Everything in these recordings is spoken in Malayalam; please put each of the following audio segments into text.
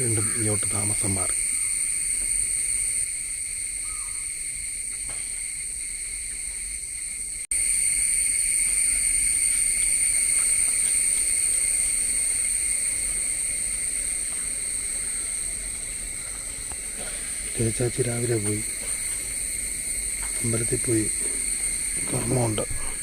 വീണ്ടും ഇങ്ങോട്ട് താമസം മാറി. ചേച്ചാച്ചി രാവിലെ പോയി. അമ്പലത്തിൽ പോയി. കർമ്മമുണ്ട്.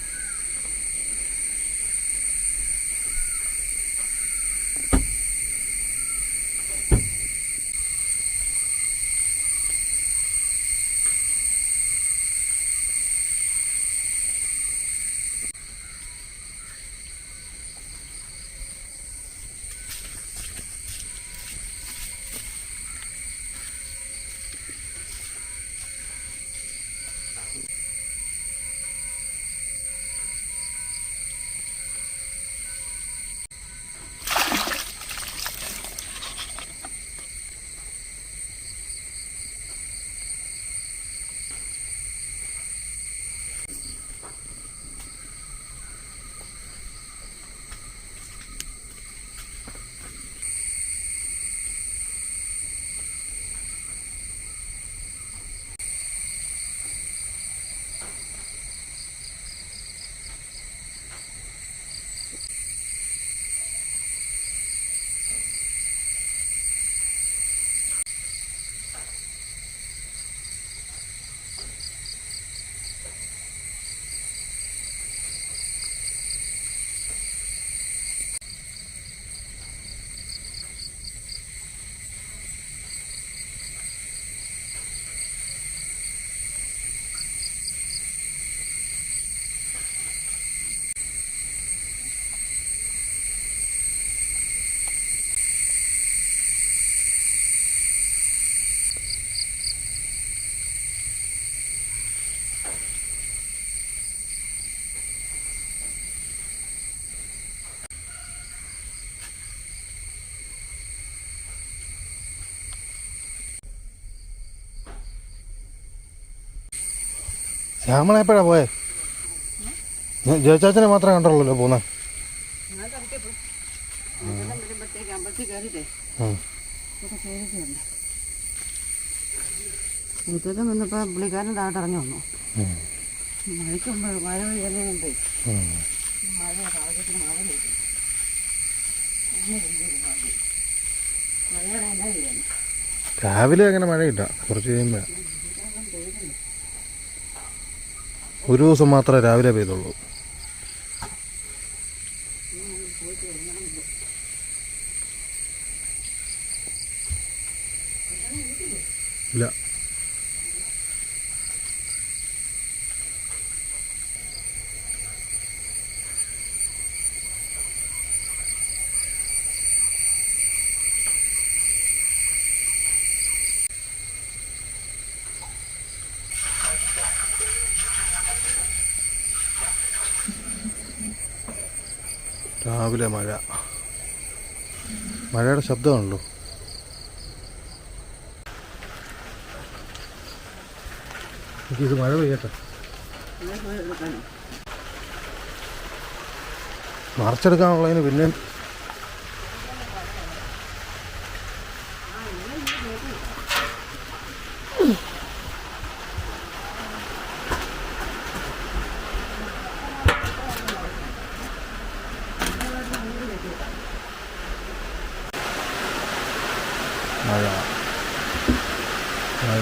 ശ്യാമള എപ്പോഴാ പോയെ? ഞാൻ ജയച്ചാച്ചനെ മാത്രമേ കണ്ടുള്ളൂ പോകുന്നത് രാവിലെ അങ്ങനെ വന്നപ്പോൾ പുള്ളിക്കാരൻ താഴോട്ട് ഇറങ്ങി വന്നു. മഴയ്ക്ക് മഴ കിട്ടാം മഴ മഴ പെയ്തു. രാവിലെ അങ്ങനെ മഴയില്ല. കുറച്ച് കഴിയുമ്പോൾ ഒരു ദിവസം മാത്രമേ രാവിലെ പെയ്തുള്ളൂ. ഇല്ല. രാവിലെ മഴ. മഴയുടെ ശബ്ദമാണല്ലോ. എനിക്കിത് മഴ പെയ്യട്ടെ. മറച്ചെടുക്കാനുള്ളതിന് പിന്നെ മഴ മഴ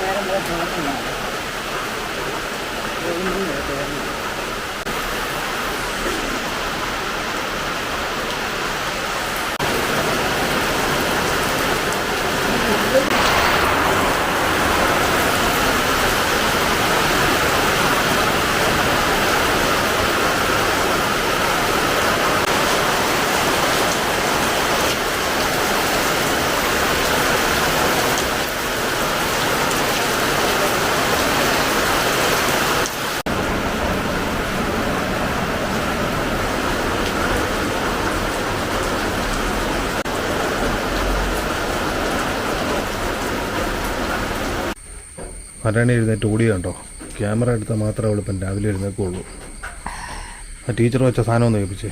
നേരം പോലെ തോന്നുന്നില്ല മരണി എഴുന്നേറ്റ് ഓടിയുണ്ടോ ക്യാമറ എടുത്താൽ മാത്രമേ എളുപ്പം രാവിലെ എഴുന്നേക്കുള്ളൂ ആ ടീച്ചർ വെച്ച സാധനം ഒന്ന് കേൾപ്പിച്ചേ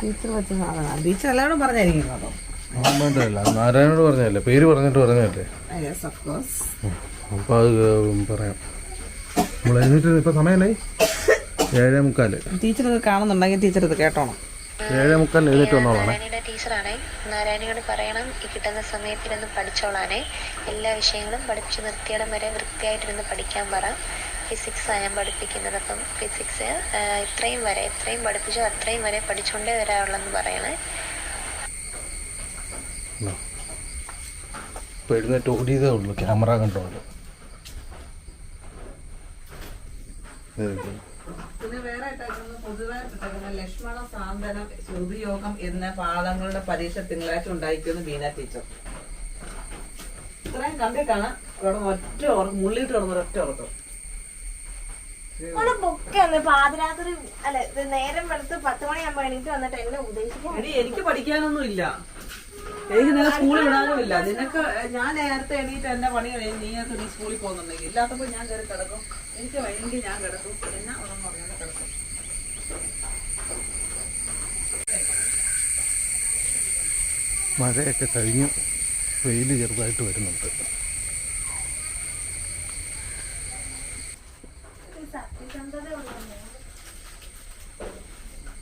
ടീച്ചർ വെച്ച സാധനം ടീച്ചർ എല്ലാവരും പറഞ്ഞായിരിക്കും വേണ്ടല്ല നാരായണോട് പറഞ്ഞല്ലേ പേര് പറഞ്ഞിട്ട് പറഞ്ഞല്ലേ അപ്പോൾ അത് പറയാം. നമ്മൾ എഴുന്നേറ്റ് ഇപ്പം സമയമല്ലേ ഏഴേ മുക്കാൽ. ടീച്ചർ ഇത് കാണുന്നുണ്ടെങ്കിൽ ടീച്ചർ ഇത് കേട്ടോണം. ഏഴേ മുക്കാൽ എഴുന്നേറ്റ് വന്നോളാണ് നാരായണിയുടെ ടീച്ചറാണേ. നാരായണിയോട് പറയണം ഈ കിട്ടുന്ന സമയത്തിരുന്ന് പഠിച്ചോളാനേ എല്ലാ വിഷയങ്ങളും പഠിച്ചു നിർത്തിയിടം വരെ വൃത്തിയായിട്ടിരുന്ന് പഠിക്കാൻ പറ. ഫിസിക്സ് ഞാൻ പഠിപ്പിക്കുന്നത് അപ്പം ഫിസിക്സ് ഇത്രയും വരെ എത്രയും പഠിപ്പിച്ചോ അത്രയും വരെ പഠിച്ചുകൊണ്ടേ വരാറുള്ളെന്ന് പറയണേ. ഇപ്പോൾ എഴുന്നേറ്റ് ഓടിയതേ ഉള്ളൂ ക്യാമറ പിന്നെ വേറെ പൊതുവായിട്ട് ലക്ഷ്മണ സാന്ത്വനം ശ്രുതിയോഗം എന്ന പാഠങ്ങളുടെ പരീക്ഷ തിങ്കളാഴ്ച ഉണ്ടായിരിക്കുന്നു ബീന ടീച്ചർ. ഇത്രയും കണ്ടിട്ടാണ് ഇവിടെ ഒറ്റ മുള്ളിട്ട് കിടന്ന ഒറ്റ ഉറക്കം. പാതിരാത്രി അല്ല? നേരം വെളുത്ത് പത്ത് മണിയാകുമ്പോ എണീറ്റ് വന്നിട്ട് എന്നെ ഉപദേശിക്കാൻ എനിക്ക് പഠിക്കാനൊന്നും ഇല്ല. എനിക്ക് നിന്നെ സ്കൂളിൽ വിടാനും ഇല്ല. നിനക്ക് ഞാൻ നേരത്തെ എണീറ്റ് എന്റെ പണി കഴിഞ്ഞ് നീയൊക്കെ നീ സ്കൂളിൽ പോകുന്നുണ്ടെങ്കിൽ. ഇല്ലാത്തപ്പോൾ ഞാൻ കയറി കിടക്കും. എനിക്ക് വൈകി ഞാൻ കിടക്കും. എന്നാ പറയാതെ കിടക്കും. മഴയൊക്കെ കഴിഞ്ഞ് വെയിൽ ചെറുതായിട്ട് വരുന്നുണ്ട്.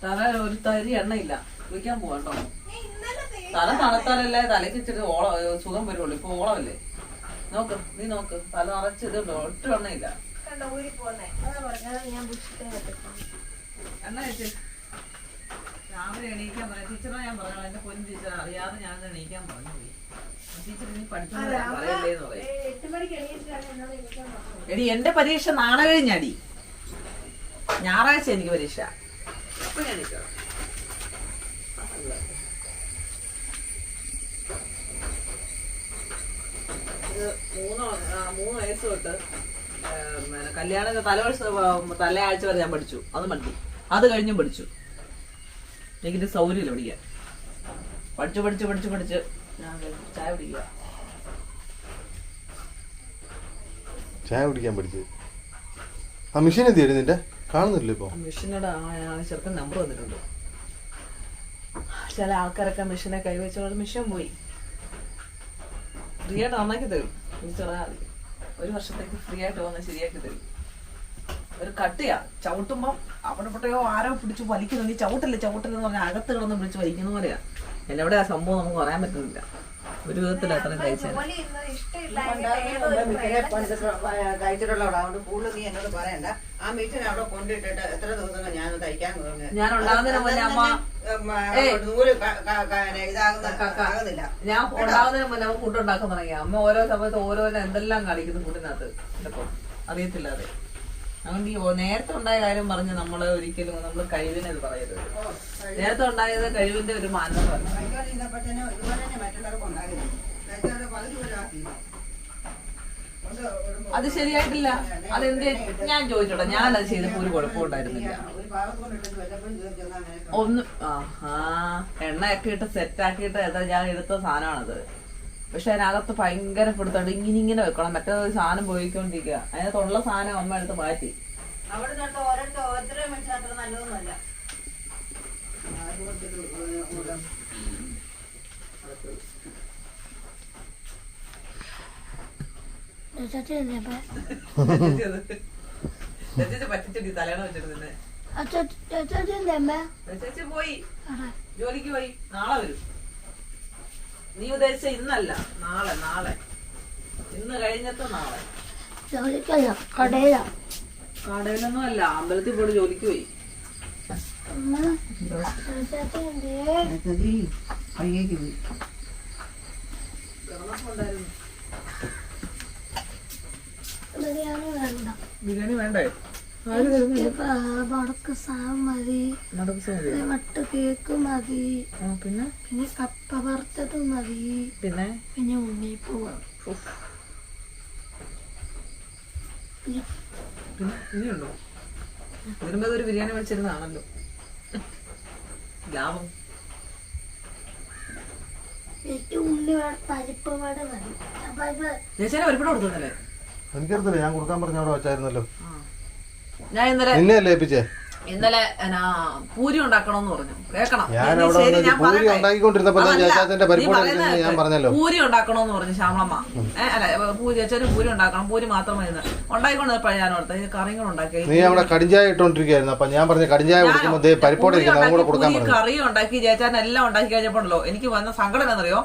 തല ഒരു തരി എണ്ണയില്ല. കുളിക്കാൻ പോകണ്ടോ തല തണുത്താലല്ലേ തലയ്ക്ക് ഇച്ചിരി ഓള സുഖം വരുള്ളൂ. ഇപ്പൊ ഓളമല്ലേ? നോക്ക് നീ നോക്ക്. തല നിറച്ചിട്ടുണ്ട് ഒട്ടും എണ്ണയില്ല. എണ്ണ ഊരി പോന്നെ അതാ പറഞ്ഞത് ഞാൻ ബുഷിട്ടേ പറ്റത്തുള്ളൂ എണ്ണ വെച്ച് രാവിലെ എണീക്കാൻ പറയാം ടീച്ചറാ ഞാൻ പറഞ്ഞു എന്റെ പൊന്നു ടീച്ചർ അറിയാതെ ഞാൻ എണീക്കാൻ പറഞ്ഞു പോയി ടീച്ചർ നീ എടി എന്റെ പരീക്ഷ നാളെ കഴിഞ്ഞടി ഞായറാഴ്ച എനിക്ക് പരീക്ഷ. അപ്പൊ ഞാൻ എണീക്കണം. ഇത് മൂന്ന് വയസ്സ് തൊട്ട് കല്യാണ തലവർഷ തലയാഴ്ച വരെ ഞാൻ പഠിച്ചു. അത് മതി. അത് കഴിഞ്ഞും പഠിച്ചു. എനിക്കിത് സൗകര്യമില്ല പഠിക്കാൻ പഠിച്ചു പഠിച്ചു പഠിച്ചു പഠിച്ച് ഞാൻ ചായ പിടിക്കുക ചായ കുടിക്കാൻ പഠിച്ചത് ആ മെഷീൻ എന്ത് ചെയ്യും നിന്റെ? കാണുന്നില്ല ഇപ്പൊ. മെഷീനോട് ചെറുക്കൻ നമ്പർ വന്നിട്ടുണ്ട് ചില ആൾക്കാരൊക്കെ മെഷീനെ കൈവച്ചോളം മെഷീൻ പോയി. ഫ്രീ ആയിട്ട് നന്നാക്കി തരും. ഒരു വർഷത്തേക്ക് ഫ്രീ ആയിട്ട് വന്ന് ശരിയാക്കി തരും. ഒരു കട്ടിയാ. ചവിട്ടുമ്പം അവിടെ പൊട്ടയോ ആരോ പിടിച്ച് വലിക്കുന്നു നീ ചവിട്ടല്ലേ ചവിട്ടല്ലെന്ന് പറഞ്ഞാൽ അകത്ത് കിടന്ന് പിടിച്ച് വലിക്കുന്ന പോലെയാ. എന്നെവിടെ ആ സംഭവം നമുക്ക് പറയാൻ പറ്റുന്നില്ല. ഒരു വിധത്തിൽ അത്ര അതുകൊണ്ട് കൂടുതൽ നീ എന്നോട് പറയണ്ട. ആ മെഷീൻ അവിടെ കൊണ്ടിട്ടിട്ട് എത്ര ദിവസം ഞാൻ തയ്ക്കാൻ തുടങ്ങി. ഞാൻ ഉണ്ടാകുന്നതിന് മുന്നേ അമ്മ നൂൽ ഞാൻ ഉണ്ടാകുന്നതിന് മുന്നേ അവൻ ഫുഡ് ഉണ്ടാക്കാൻ തുടങ്ങി അമ്മ ഓരോ സമയത്ത് ഓരോരോ എന്തെല്ലാം കാണിക്കുന്നു ഫുഡിനകത്ത്. ചിലപ്പോ അറിയത്തില്ലാതെ അതുകൊണ്ട് ഈ നേരത്തെ ഉണ്ടായ കാര്യം പറഞ്ഞ് നമ്മൾ ഒരിക്കലും നമ്മൾ കഴിവിനെ ഇത് പറയരുത്. നേരത്തെ ഉണ്ടായത് കഴിവിന്റെ ഒരു ഒരു- അത് ശരിയായിട്ടില്ല. അതെന്ത് ഞാൻ ചോദിച്ചോട്ടെ. ഞാൻ അത് ചെയ്തപ്പോ ഒരു കുഴപ്പമുണ്ടായിരുന്നില്ല ഒന്ന് ആ എണ്ണ എണ്ണയൊക്കെ ഇട്ട് സെറ്റ് ആക്കിയിട്ട് ഏതാ ഞാൻ എടുത്ത സാധനമാണത്. പക്ഷെ അതിനകത്ത് ഭയങ്കര പിടുത്തോണ്ട് ഇങ്ങനെ ഇങ്ങനെ വെക്കണം. മറ്റേ സാധനം പോയിക്കൊണ്ടിരിക്കുക അതിനകത്തുള്ള സാധനം അമ്മ എടുത്ത് മാറ്റി. അവിടെ തൊട്ട് ഓരോരുത്തർ അത്ര നല്ലതൊന്നുമല്ല. പറ്റിച്ചെടി. ചേച്ചി പോയി. ജോലിക്ക് പോയി. നാളെ വരും. നീ ഉദ്ദേശിച്ച ഇന്നല്ല നാളെ നാളെ. ഇന്ന് കഴിഞ്ഞിട്ട് നാളെ. ജോലിക്കല്ല കടയിലാ. കടയിലൊന്നും അല്ല അമ്പലത്തിൽ പോയി ജോലിക്ക് പോയി. വഴിയേക്ക് പോയി. ബിരിയാണി വേണ്ട? ബിരിയാണി വേണ്ടേ വടക്ക് സാ മതി. മട്ട് കേക്ക് മതി. പിന്നെ? പിന്നെ കപ്പ വറുത്തത് മതി. പിന്നെ? പിന്നെ. പിന്നെ ഇനിയുണ്ടോ? വരുമ്പോ ഒരു ബിരിയാണി വെച്ചിരുന്നാണല്ലോ ലാഭം. പരിപ്പ് പരിപ്പിട കൊടുക്കുന്നല്ലേ എനിക്കറിയത്തില്ല ഞാൻ കൊടുക്കാൻ പറഞ്ഞ അവിടെ വെച്ചായിരുന്നല്ലോ. ഞാൻ ഇന്നലെ ഏൽപ്പിച്ചേ? ഇന്നലെ എന്നാ പൂരി ഉണ്ടാക്കണമെന്ന് പറഞ്ഞു. കേക്കണം ഞാൻ അവിടെ ശരി, ഞാൻ പൂരി പറയട്ടെ. ഉണ്ടാക്കിക്കൊണ്ടിരുന്നപ്പോ ഞാൻ അതല്ല, ചേച്ചാച്ചന്റെ നീ പരിപ്പോടെ പറയുന്നത് എടുക്കുന്നത് ഞാൻ കേൾക്ക്. പറഞ്ഞല്ലോ. പൂരി ഉണ്ടാക്കണമെന്ന് പറഞ്ഞു ശ്യാമളമ്മ. അല്ല പൂരി ചേച്ചൊരു പൂരി ഉണ്ടാക്കണം. പൂരി മാത്രം മതി ഞാൻ ഇത് കറിയും കൂടെ ഉണ്ടാക്കി നീ അവിടെ കടിഞ്ചായ ഇട്ടോണ്ടിരിക്കുകയായിരുന്നു അപ്പൊ ഞാൻ പറഞ്ഞ കടിഞ്ചായ കുടിക്കുമ്പോ ദേ പരിപ്പോടെ പൂരി ഇരിക്കുന്നത് അതും കൂടെ കൊടുക്കാൻ പറഞ്ഞു. കറിയും ഉണ്ടാക്കി ചേച്ചാൻ എല്ലാം ഉണ്ടാക്കി കഴിഞ്ഞപ്പോഴല്ലോ എനിക്ക് വന്ന സങ്കടം എന്നറിയോ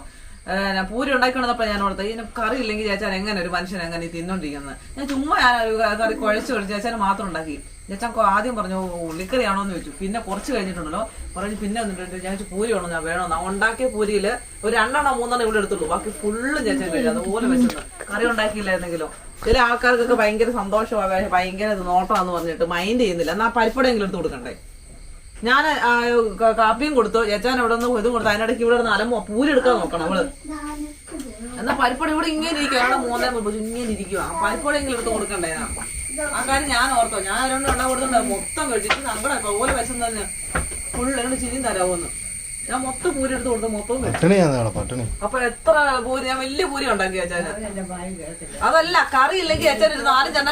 പൂരി ഉണ്ടാക്കിക്കൊണ്ടപ്പോ ഞാൻ ഓർത്തത് ഇതിന് കറി ഇല്ലെങ്കിൽ ചേച്ചാൻ എങ്ങനെ ഒരു മനുഷ്യൻ എങ്ങനെ തിന്നോണ്ടിരിക്കുന്നത് ഞാൻ ചുമ്മാ കറി കുഴച്ച് കുഴച്ച് ചേച്ചാൻ മാത്രം ഉണ്ടാക്കി. ചേച്ചാൻ ആദ്യം പറഞ്ഞു ഉള്ളിക്കറിയാണോ എന്ന് ചോദിച്ചു. പിന്നെ കുറച്ച് കഴിഞ്ഞിട്ടുണ്ടല്ലോ. പറഞ്ഞു പിന്നെ വന്നിട്ടുണ്ട്. ഞാൻ പൂരി വേണോ? ഞാൻ വേണോ. ഉണ്ടാക്കിയ പൂരിയിൽ ഒരു രണ്ടെണ്ണം മൂന്നെണ്ണം ഇവിടെ എടുത്തുള്ളൂ. ബാക്കി ഫുള്ളും ചേച്ചൻ കഴിച്ചു അതുപോലെ വെച്ചത് കറി ഉണ്ടാക്കിയില്ലായിരുന്നെങ്കിലോ. ചില ആൾക്കാർക്കൊക്കെ ഭയങ്കര സന്തോഷമാകാൻ ഭയങ്കര നോട്ടമാന്ന് പറഞ്ഞിട്ട് മൈൻഡ് ചെയ്യുന്നില്ല. എന്നാ പരിപ്പടെങ്കിലും എടുത്ത് കൊടുക്കണ്ടേ? ഞാൻ കാപ്പിയും കൊടുത്തു. ചേച്ചാൻ ഇവിടെ നിന്ന് ഇതും കൊടുത്തു. അതിനിടയ്ക്ക് ഇവിടെ നിന്ന് അലമ്പോ പൂരി എടുക്കാൻ നോക്കണം അവൾ. എന്നാ പരിപ്പട ഇവിടെ ഇങ്ങനെ ഇരിക്കുക അവിടെ മൂന്നേ മുമ്പ് ഇങ്ങനെ ഇരിക്കുക പരിപ്പടെങ്കിലും എടുത്ത് കൊടുക്കണ്ടേ? ആ കാര്യം ഞാൻ ഓർത്തോ. ഞാൻ രണ്ട് എണ്ണ കൊടുത്തിട്ടുണ്ട്. മൊത്തം കഴിച്ചിട്ട് നമ്മുടെ ഓരോ ഓലെ വിശം തന്നെ ഫുള്ള് എന്നോട് ചിരിയും തരാമോന്ന് ഞാൻ മൊത്തം പൂരി എടുത്ത് കൊടുത്തു മൊത്തം പട്ടിണി അപ്പൊ എത്ര പൂരി ഞാൻ വലിയ പൂരി ഉണ്ടാക്കി അച്ഛന് അതല്ല കറി ഇല്ലെങ്കിൽ അച്ഛൻ ഒരു നാല് ചെണ്ണ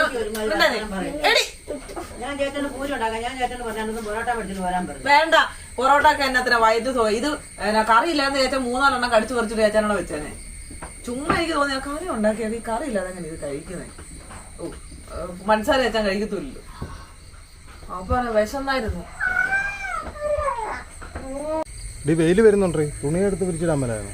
എടി ഞാൻ ചേട്ടന് പൂരി ഉണ്ടാക്കാം ഞാൻ ചേട്ടന് പൊറോട്ട ഒക്കെ വരാൻ പറഞ്ഞു. വേണ്ട പൊറോട്ടക്ക് എന്നത്തിന് വൈദ്യുതി സോ ഇത് എന്നാ കറി ഇല്ലാന്ന് ചേച്ചാൽ മൂന്നാലെണ്ണം കടിച്ചു പറിച്ചിട്ട് ചേച്ചാനോട് വെച്ചേനെ. ചുമ്മാ എനിക്ക് തോന്നിയ കറി ഉണ്ടാക്കിയത് ഈ കറി ഇല്ലാതെ എങ്ങനെ ഇത് കഴിക്കുന്നേ? ഓ പഞ്ചസാര ചേച്ചാൻ കഴിക്കത്തില്ലല്ലോ അപ്പൊ വിശന്നായിരുന്നു. വെയിൽ വരുന്നുണ്ടേ? തുണിയെടുത്ത് പിരിച്ചിടാൻ മേലായിരുന്നു?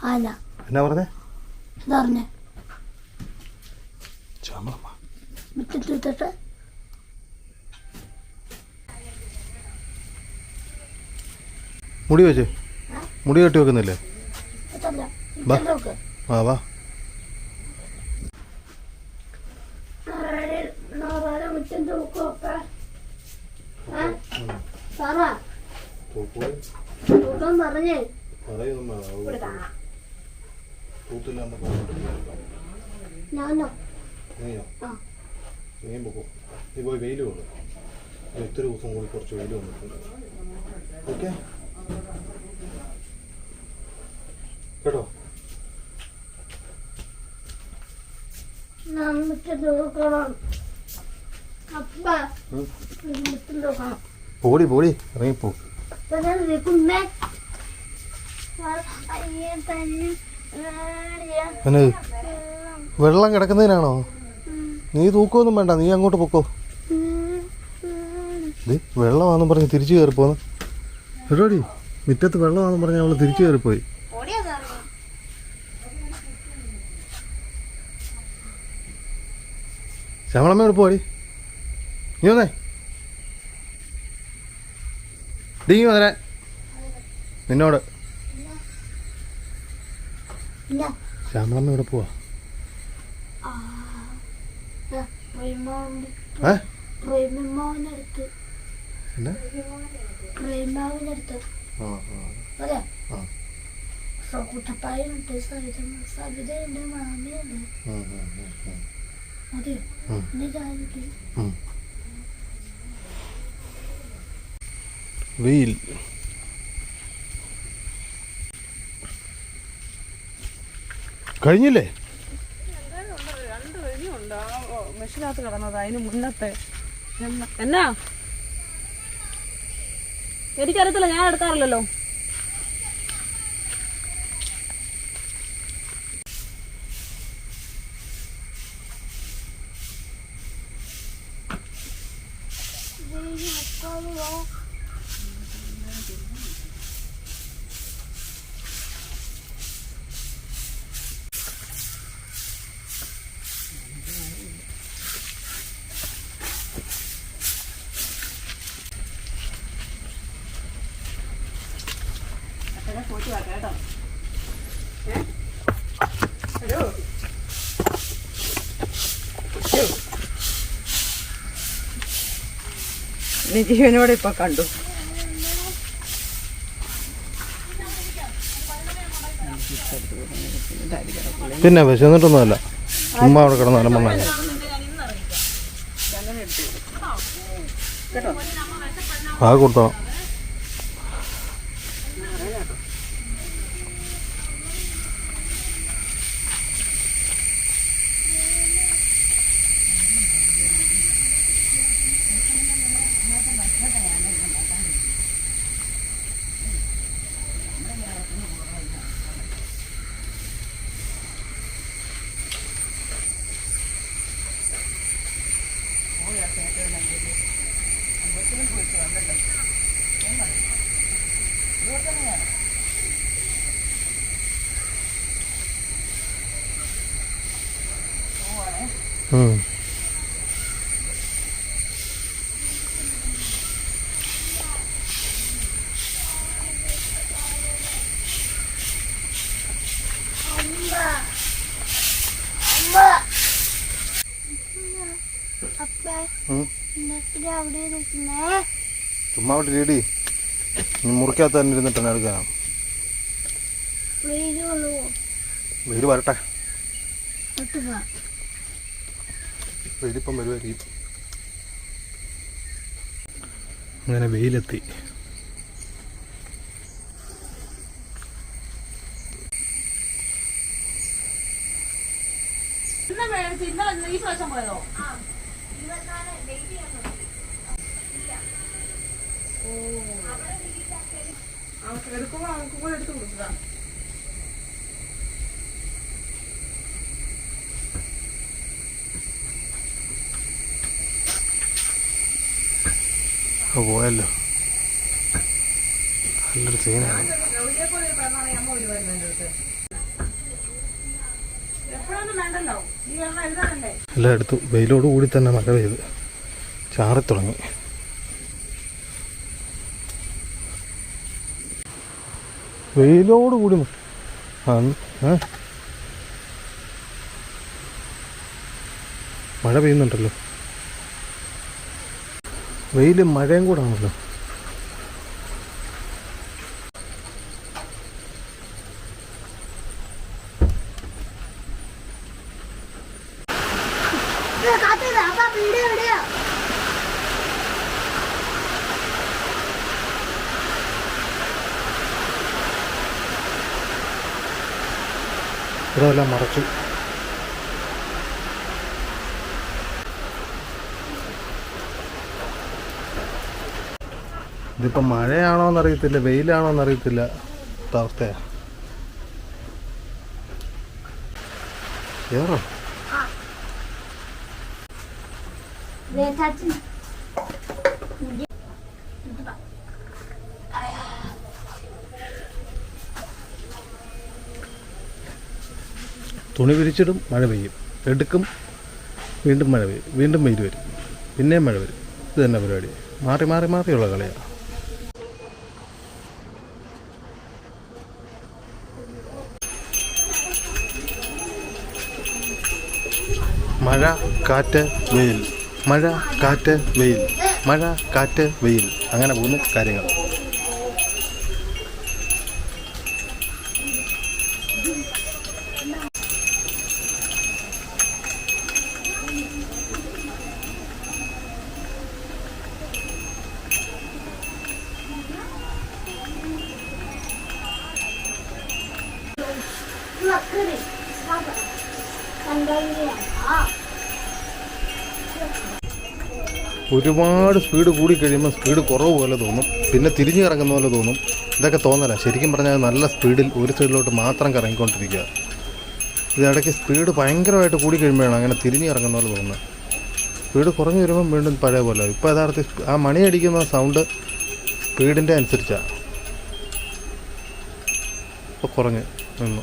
അല്ല. എന്നാ പറഞ്ഞേ? പറഞ്ഞേ? ചാമ്പളമ്മ മുറ്റത്തിട്ടിട്ട് മുടി വെച്ച്. മുടി കെട്ടി വെക്കുന്നില്ലേ. നോക്ക് ആ വാ. മുറ്റം പറഞ്ഞേ ഞാനോ? ആ. നീ പോയി വെയിൽ കൊണ്ടു ഒത്തിരി ദിവസം കൂടി കുറച്ച് വെയിൽ വന്നിട്ടുണ്ട്. ഓക്കെ? കേട്ടോ? പോടി പോടി. ഇറങ്ങിപ്പോ. തന്നെ ആടിയാ. വെള്ളം കിടക്കുന്നതിനാണോ? നീ തൂക്കൊന്നും വേണ്ട നീ അങ്ങോട്ട് പൊക്കോ. വെള്ളമാണെന്ന് പറഞ്ഞ് തിരിച്ചു കയറിപ്പോന്ന് എടോടി മുറ്റത്ത് വെള്ളമാണെന്ന് പറഞ്ഞ് അവൾ തിരിച്ചു കയറിപ്പോയി ശമളമ്മ എടുപ്പോടി പോടി നീ വന്നേ. ഡീ വന്നേ നിന്നോട്. ശ്യാമളമ്മ ഇവിടെ പോവാ. പ്രേമാവിനടുത്ത്. ആ ആ അതെ ആ. കുട്ടപ്പായുണ്ട് സവിത സവിതയുണ്ട് മാമിയുണ്ട് ഉം, ഉം, ഉം, ഉം. അതെ ഉം. എന്റെ ജാതിക്ക് ഉം. വെയിൽ കഴിഞ്ഞില്ലേ? രണ്ട് മുന്നത്തെ എന്നാ? എനിക്കറിയത്തില്ല ഞാൻ എടുക്കാറില്ലല്ലോ. ജീവനോടെ ഇപ്പൊ കണ്ടു. പിന്നെ വിശന്നിട്ടൊന്നുമല്ല. ചുമ്മാ അവിടെ കിടന്ന് അലമ്പണ്ണ ആ കൊടുത്തോ ഉം. അപ്പേ ഉം. എന്നിട്ട് അവിടെ നിൽക്കുന്നേ ചുമ്മാ വിട്ട് ഇടി ഇനി മുറിക്കകത്ത് തന്നെ ഇരുന്നിട്ട് തന്നെ എടുക്കാനാ. വെയിൽ വരട്ടെ. വെയിലിപ്പം വരുമായിരിക്കും അങ്ങനെ വെയിലെത്തി. ഈ പ്രാവശ്യം പോയതോ? എടുക്കുമ്പോ അവർക്ക് കൂടെ എടുത്ത് കൊടുക്കുക പോയല്ലോ. നല്ലൊരു സീനാണ്. എല്ലാം എടുത്തു. വെയിലോട് കൂടി തന്നെ മഴ പെയ്ത്. ചാറി തുടങ്ങി വെയിലോട് കൂടി? മഴ പെയ്യുന്നുണ്ടല്ലോ വെയിലും മഴയും കൂടെ ആണല്ലോ എല്ലാം മറച്ചു. ഇതിപ്പോൾ മഴയാണോ എന്നറിയത്തില്ല വെയിലാണോ എന്നറിയത്തില്ല അവസ്ഥയാ ഏറോ തുണി വിരിച്ചിടും മഴ പെയ്യും. എടുക്കും വീണ്ടും മഴ പെയ്യും. വീണ്ടും വെയിൽ വരും. പിന്നെയും മഴ വരും. ഇത് തന്നെ പരിപാടി. മാറി മാറി മാറിയുള്ള കളിയാണ് മഴ കാറ്റ് വെയിൽ. മഴ കാറ്റ് വെയിൽ. മഴ കാറ്റ് വെയിൽ. അങ്ങനെ പോകുന്ന കാര്യങ്ങൾ. ഒരുപാട് സ്പീഡ് കൂടി കഴിയുമ്പോൾ സ്പീഡ് കുറവ് പോലെ തോന്നും. പിന്നെ തിരിഞ്ഞു കറങ്ങുന്ന പോലെ തോന്നും. ഇതൊക്കെ തോന്നല. ശരിക്കും പറഞ്ഞാൽ നല്ല സ്പീഡിൽ ഒരു സൈഡിലോട്ട് മാത്രം കറങ്ങിക്കൊണ്ടിരിക്കുക ഇതിടയ്ക്ക് സ്പീഡ് ഭയങ്കരമായിട്ട് കൂടി കഴിയുമ്പോഴാണ് അങ്ങനെ തിരിഞ്ഞു ഇറങ്ങുന്ന പോലെ തോന്നുന്നത് സ്പീഡ് കുറഞ്ഞു വരുമ്പം വീണ്ടും പഴയ പോലെ. ഇപ്പോൾ യഥാർത്ഥത്തിൽ ആ മണി അടിക്കുന്ന സൗണ്ട് സ്പീഡിന്റെ അനുസരിച്ചാണ് ഇപ്പോൾ കുറഞ്ഞ് നിന്നു.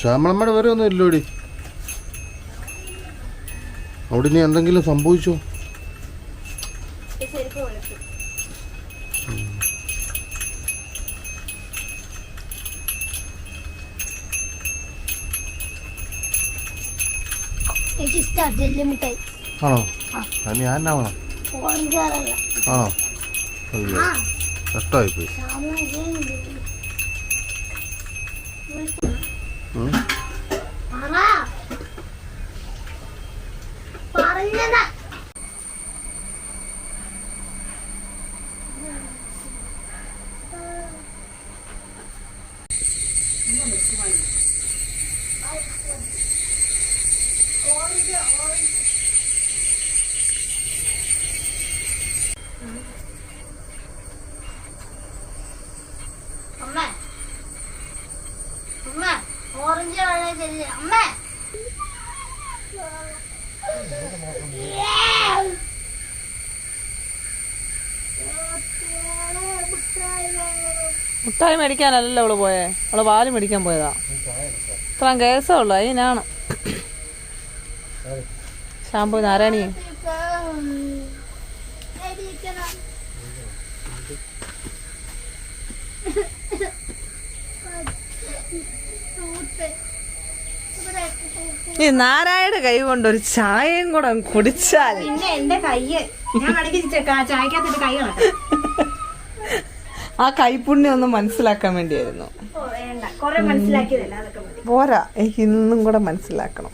ശ്യാമളമ്മയുടെ വരെ ഒന്നും ഇല്ലോടി. അവിടെ നീ എന്തെങ്കിലും സംഭവിച്ചോ? ആണോ? ഞാൻ ആവണം ആണോ? അയ്യോ. കഷ്ടമായിപ്പോയി ഉം. i'm going Orange, orange. മുട്ടായി മേടിക്കാനല്ലല്ലോ അവൾ പോയേ. അവൾ പാൽ മേടിക്കാൻ പോയതാ. ഇത്രയും കേസേ ഉള്ളു അതിനാണ്. ഷാമ്പു നാരായണി. ഈ നാരായണ കൈ കൊണ്ട് ഒരു ചായയും കൂടെ കുടിച്ചാൽ പിന്നെ എന്റെ കൈ ഞാൻ ചായക്കകത്തിട്ട് കൈ കളക്കാം ആ കൈപ്പുണ്യം ഒന്ന് മനസ്സിലാക്കാൻ വേണ്ടിയായിരുന്നു. പോരാ. എനിക്ക് ഇന്നും കൂടെ മനസ്സിലാക്കണം.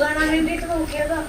കാണാൻ വേണ്ടിട്ട് നോക്കിയതാ